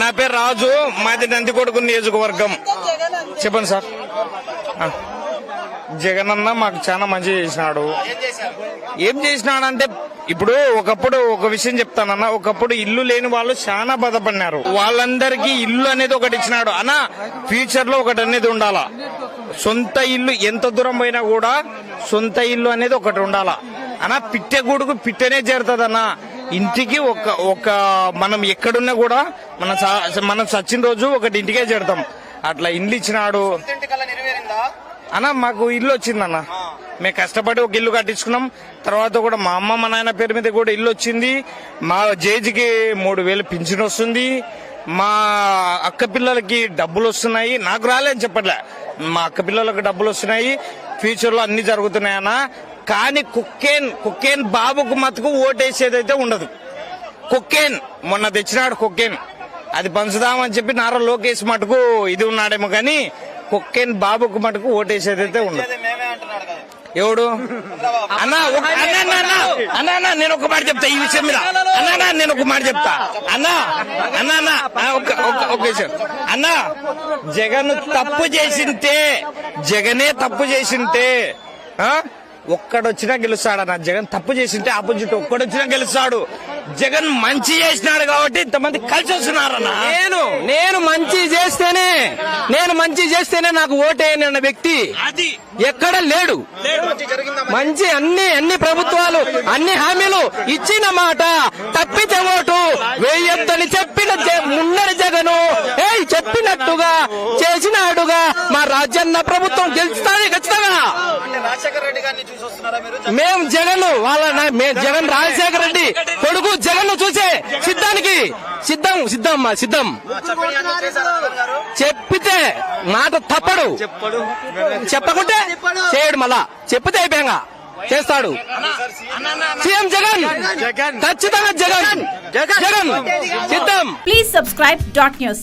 నా పేరు రాజు. మాది నందికొడుకు నియోజకవర్గం. చెప్పండి సార్. జగన్ అన్న మాకు చాలా మంచి చేసినాడు. ఏం చేసినాడంటే ఇప్పుడు ఒకప్పుడు ఒక విషయం చెప్తానన్న ఒకప్పుడు ఇల్లు లేని వాళ్ళు చాలా బాధపడినారు. వాళ్ళందరికీ ఇల్లు అనేది ఒకటి ఇచ్చినాడు. అన్న ఫ్యూచర్లో ఒకటి అనేది ఉండాలా. సొంత ఇల్లు ఎంత దూరం పోయినా కూడా సొంత ఇల్లు అనేది ఒకటి ఉండాలా. అన్న పిట్టె గూడుకు పిట్టెనే చేరుతుంది ఇంటికి ఒక ఒక మనం ఎక్కడున్నా కూడా మన మనం సచ్చిన రోజు ఒకటి ఇంటికే చేరుతాం. అట్లా ఇల్లు ఇచ్చినాడు. అన్న మాకు ఇల్లు వచ్చిందన్న మేము కష్టపడి ఒక ఇల్లు కట్టించుకున్నాం. తర్వాత కూడా మా అమ్మ మా నాయన పేరు మీద కూడా ఇల్లు వచ్చింది. మా జేజీకి మూడు వేలు పింఛన్ వస్తుంది. మా అక్క పిల్లలకి డబ్బులు వస్తున్నాయి. నాకు రాలేని చెప్పట్లే. మా అక్క పిల్లలకు డబ్బులు వస్తున్నాయి. ఫ్యూచర్లో అన్ని. జరుగుతున్నాయన్న కానీ కుక్కేన్ కుక్కేన్ బాబుకు మతుకు ఓటేసేదైతే ఉండదు. కుక్కేన్ మొన్న తెచ్చినాడు కుక్కేన్. అది పంచుదామని చెప్పి నారా లోకేష్ మటుకు ఇది ఉన్నాడేమో కానీ కుక్కేన్ బాబుకు మటుకు ఓటేసేదైతే ఉండదు. ఎవడు? అన్నా అన్నా, అన్నా, నేను ఒక మాట చెప్తా ఈ విషయం మీద. అన్నా నేను ఒక మాట చెప్తా. అన్నా అన్నా అన్నా ఒక- విషయం. అన్నా జగన్ తప్పు చేసింటే జగనే తప్పు చేసింటే ఆ? ఒక్కడొచ్చినా గెలుస్తాడన్న జగన్ తప్పు చేసింటే ఆపోజిట్ ఒక్కడొచ్చినా గెలుస్తాడు. జగన్ మంచి చేసినాడు కాబట్టి ఇంతమంది కలిసి వస్తున్నారన్న నేను నేను మంచి చేస్తేనే నేను మంచి చేస్తేనే నాకు ఓటేయనన్న వ్యక్తి అది. ఎక్కడ లేడు. మంచి అన్ని అన్ని ప్రభుత్వాలు అన్ని హామీలు ఇచ్చిన మాట తప్పితే ఓటు వేయొద్దని చెప్పిన ముందరి జగను ఏయ్ చెప్పినట్టుగా చేసినాడుగా రాజన్న ప్రభుత్వం గెలుస్తుంది ఖచ్చితంగా. రాజశేఖర రెడ్డి గారిని చూసి వస్తున్నారా మీరు? మేం జగన్ వాళ్ళ నా- జగన్ రాజశేఖర రెడ్డి కొడుకు జగన్ చూసే సిద్ధానికి. సిద్ధం సిద్ధం సిద్ధం. చెప్పండి అన్ని చేశారా జగన్ గారు. చెప్పితే మాట తప్పడు. చెప్పకుంటే చేయడు మళ్ళా. చెప్పితే అయిపోయాగా. చేస్తాడు. సీఎం జగన్. ఖచ్చితంగా జగన్. జగన్. సిద్ధం. Please subscribe dot news.